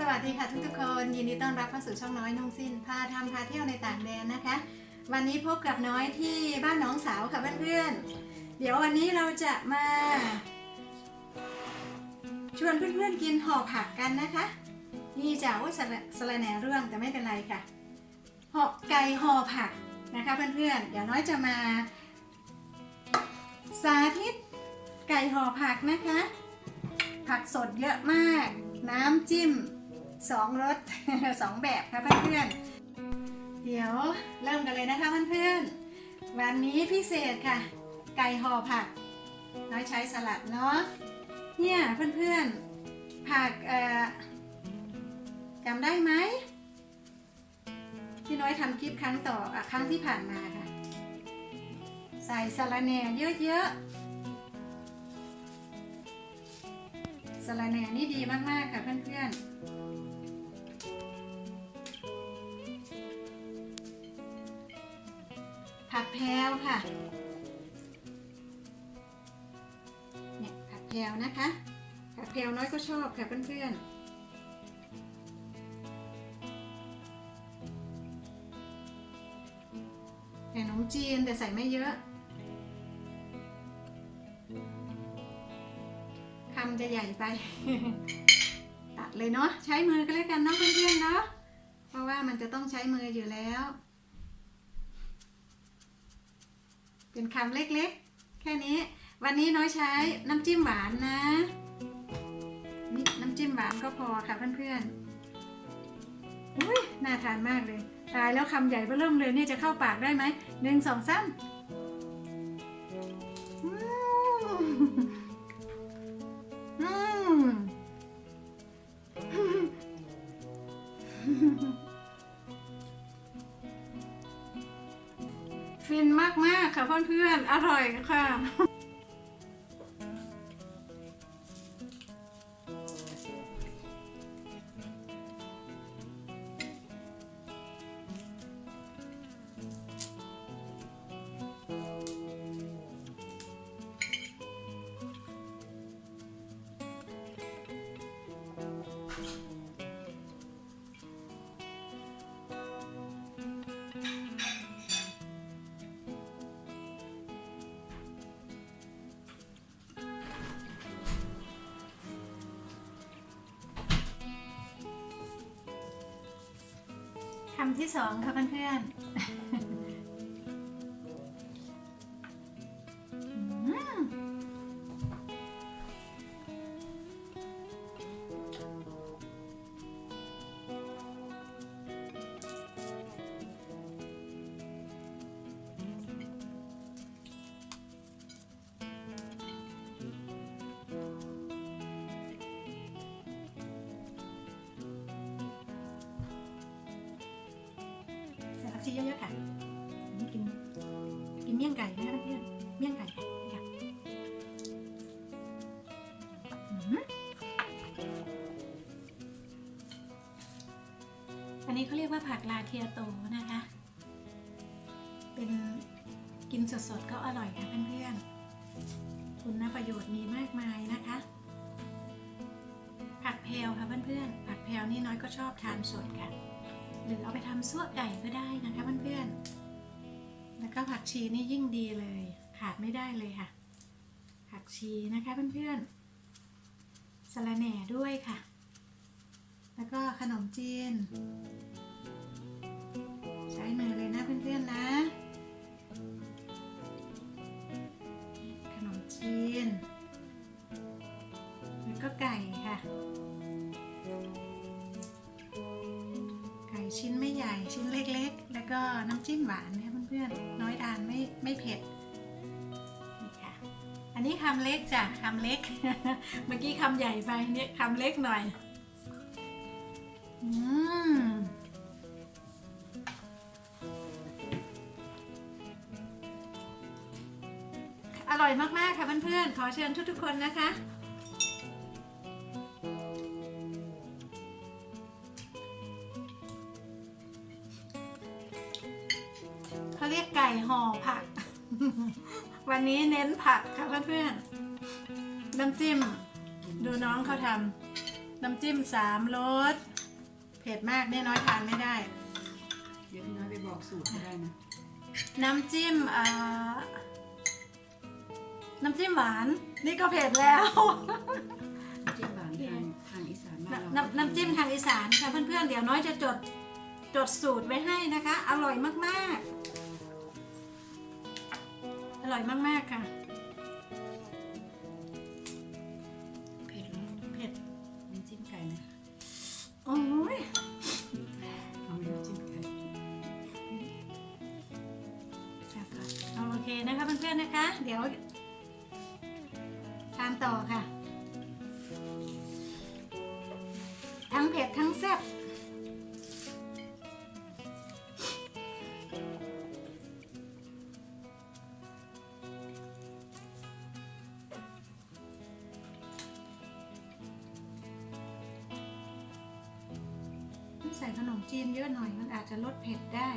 สวัสดีค่ะทุกๆคนยินดีต้อนรับเข้าสู่ช่องน้อยนุ่งสิ้นพาทำพาเที่ยวในต่างแดนนะคะ วันนี้พบกับน้อยที่บ้านน้องสาวค่ะเพื่อนๆเดี๋ยววันนี้เราจะมาชวนเพื่อนๆกินห่อผักกันนะคะ นี่จะว่าสละสละแหนเรื่องแต่ไม่เป็นไรค่ะห่อไก่ห่อผักนะคะเพื่อนๆเดี๋ยวน้อยจะมา สาธิตไก่ห่อผักนะคะ ผักสดเยอะมาก น้ำจิ้ม สองรส สองแบบค่ะเพื่อนๆเดี๋ยวเริ่มกันเลยนะคะเพื่อนๆวันนี้พิเศษค่ะ ไก่ห่อผัก น้อยใช้สลัดเนาะเนี่ยเพื่อนๆผักเอ่อจำได้ไหมที่น้อยทำคลิปครั้งต่ออครั้งที่ผ่านมาค่ะ ใส่สะระแหน่เยอะๆสะระแหน่นี่ดีมากๆค่ะเพื่อนๆ แพรวค่ะ เนี่ยผักแพรวนะคะ ผักแพรวน้อยก็ชอบค่ะเพื่อนๆแต่ขนมจีนแต่ใส่ไม่เยอะ คำจะใหญ่ไป ตัดเลยเนาะ ใช้มือก็แล้วกันเนาะเพื่อนๆเนาะ เพราะว่ามันจะต้องใช้มืออยู่แล้ว เป็นคำเล็กๆ แค่นี้ วันนี้น้อยใช้น้ำจิ้มหวานนะนี่น้ำจิ้มหวานก็พอค่ะเพื่อนๆอุ้ยน่าทานมากเลย ตายแล้วคำใหญ่เริ่มเลยเนี่ยจะเข้าปากได้ไหมหนึ่งสองสาม อร่อยค่ะ คำที่สองค่ะเพื่อนๆ เยอะๆค่ะอันนี้กินกินเมี่ยงไก่นะคะเพื่อนเมี่ยงไก่ค่ะอันนี้เขาเรียกว่าผักลาเทียโตนะคะ เป็นกินสดๆก็อร่อยค่ะเพื่อนๆ คุณประโยชน์มีมากมายนะคะ ผักแพรวค่ะเพื่อนๆ ผักแพรวนี่น้อยก็ชอบทานสดค่ะ หรือเอาไปทำซั่วไก่ก็ได้นะคะเพื่อนๆ แล้วก็ผักชีนี่ยิ่งดีเลย ขาดไม่ได้เลยค่ะ ผักชีนะคะเพื่อนๆสะระแหน่ด้วยค่ะ แล้วก็ขนมจีน ใช้มือเลยนะเพื่อนๆนะ ขนมจีน แล้วก็ไก่ค่ะ ชิ้นไม่ใหญ่ชิ้นเล็กๆ แล้วก็น้ำจิ้มหวานนี่ยเพื่อนๆ น้อยทานไม่ไม่เผ็ดนี่ค่ะ อันนี้คำเล็กจ้ะคำเล็ก เมื่อกี้คำใหญ่ไปเนี่ยคำเล็กหน่อย อืมอร่อยมากๆค่ะเพื่อนๆ ขอเชิญทุกๆคนนะคะ ผักค่ะเพื่อนๆน้ำจิ้ม ดูน้องเขาทำน้ำจิ้มสามรสเผ็ดมากแน่น้อยทานไม่ได้ เดี๋ยวพี่น้อยไปบอกสูตรก็ได้นะ น้ำจิ้มเอ่อน้ำจิ้มหวาน นี่ก็เผ็ดแล้ว น้ำจิ้มหวานทางทางอีสานบ้านเราน้ำน้ำจิ้มทางอีสานค่ะเพื่อนๆ เดี๋ยวน้อยจะจดจดสูตรไว้ให้นะคะ อร่อยมากๆ อร่อยมากๆค่ะ เผ็ดทั้งแซ่บใส่ขนมจีนเยอะหน่อยมันอาจจะลดเผ็ดได้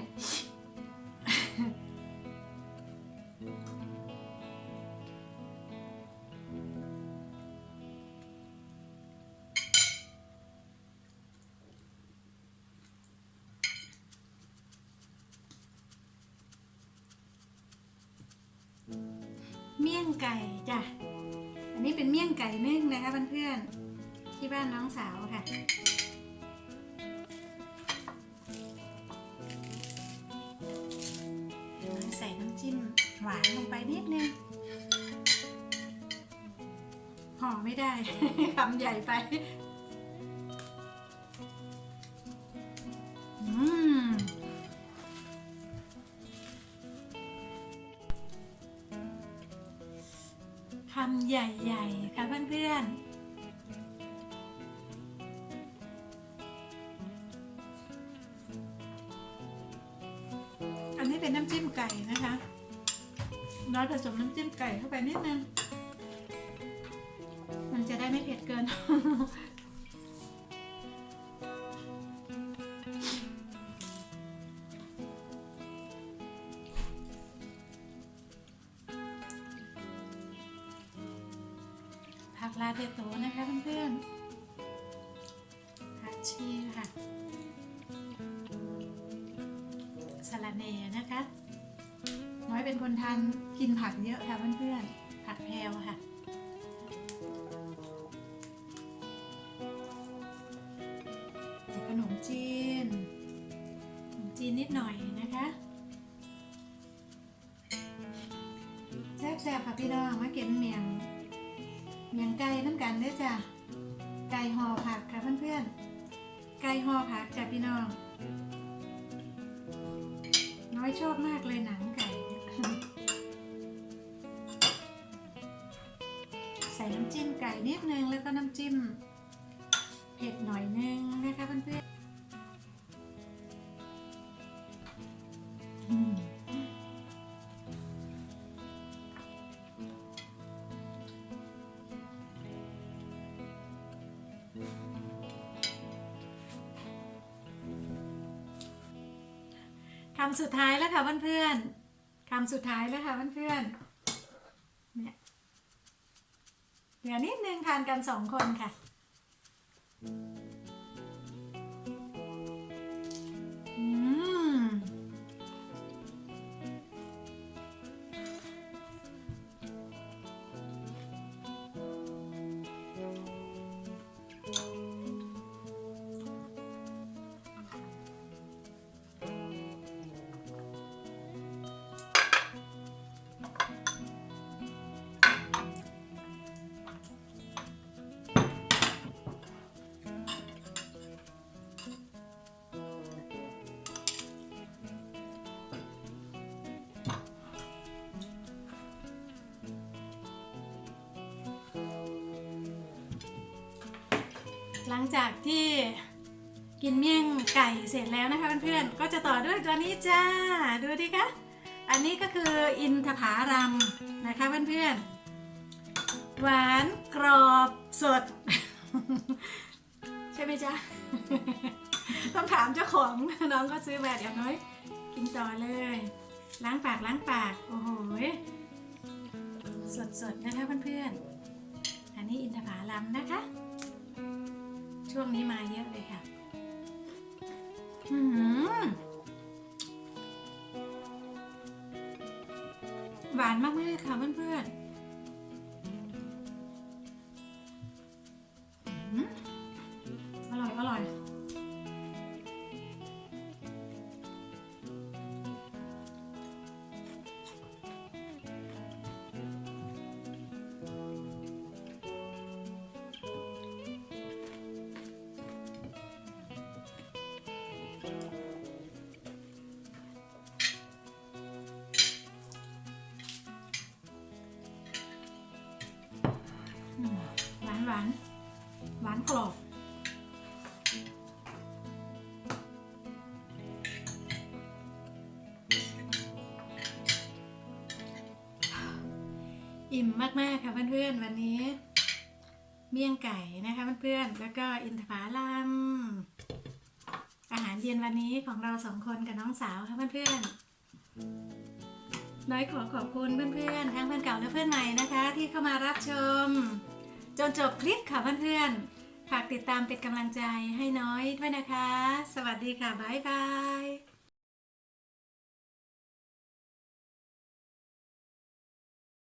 ไก่จ้ะ อันนี้เป็นเมี่ยงไก่นึ่งนะคะเพื่อนๆที่บ้านน้องสาวค่ะ ใส่น้ำจิ้มหวานลงไปนิดนึงห่อไม่ได้ คำใหญ่ไปำใหญ่ๆค่ะเพื่อนๆอันนี้เป็นน้ำจิ้มไก่นะคะน้อยผสมน้ำจิ้มไก่เข้าไปนิดนึง มันจะได้ไม่เผ็ดเกิน เทโตนะคะเพื่อนๆผักชีค่ะสลัดเนนะคะ น้อยเป็นคนทานกินผักเยอะค่ะเพื่อนๆ ผักแพรวค่ะขนมจีนขนมจีนนิดหน่อยนะคะแซ่บๆค่ะพี่น้องมาเกินเมียง เมียงไก่น้ำกันเด้อจ้ะไก่ห่อผักค่ะเพื่อนๆ ไก่ห่อผักจ้ะพี่น้อง น้อยชอบมากเลยหนังไก่ ใส่น้ำจิ้มไก่นิดนึงแล้วก็น้ำจิ้มเผ็ดหน่อยนึงนะคะเพื่อนๆำสุดท้ายแล้วค่ะเพื่อนๆคำสุดท้ายแล้วค่ะเพื่อนๆเนี่ยเดี๋ยวนิดนึงทานกันสองคนค่ะ หลังจากที่กินเมี่ยงไก่เสร็จแล้วนะคะเพื่อนๆ ก็จะต่อด้วยตัวนี้จ้า ดูดิคะ อันนี้ก็คืออินทผารัมนะคะเพื่อนๆ หวานกรอบสด ใช่ไหมจ๊ะ ต้องถามเจ้าของน้องก็ซื้อแบบอย่างน้อย กินต่อเลย ล้างปากล้างปาก โอ้โห สดๆ นะคะเพื่อนๆ อันนี้อินทผลัมนะคะ ช่วงนี้มาเยอะเลยค่ะ อืมหวานมากๆค่ะเพื่อนๆ หวาน หวานกรอบอิ่มมาก ๆ ค่ะเพื่อนๆ วันนี้ เมี่ยงไก่นะคะเพื่อนๆ แล้วก็อินทผลัมอาหารเย็นวันนี้ของเราสองคนกับน้องสาวค่ะเพื่อนๆ น้อยขอขอบคุณเพื่อนๆ ทั้งเพื่อนเก่าและเพื่อนใหม่นะคะ ที่เข้ามารับชม จนจบคลิปค่ะเพื่อนๆฝากติดตามเป็นกำลังใจให้น้อยด้วยนะคะ สวัสดีค่ะ บ๊ายบาย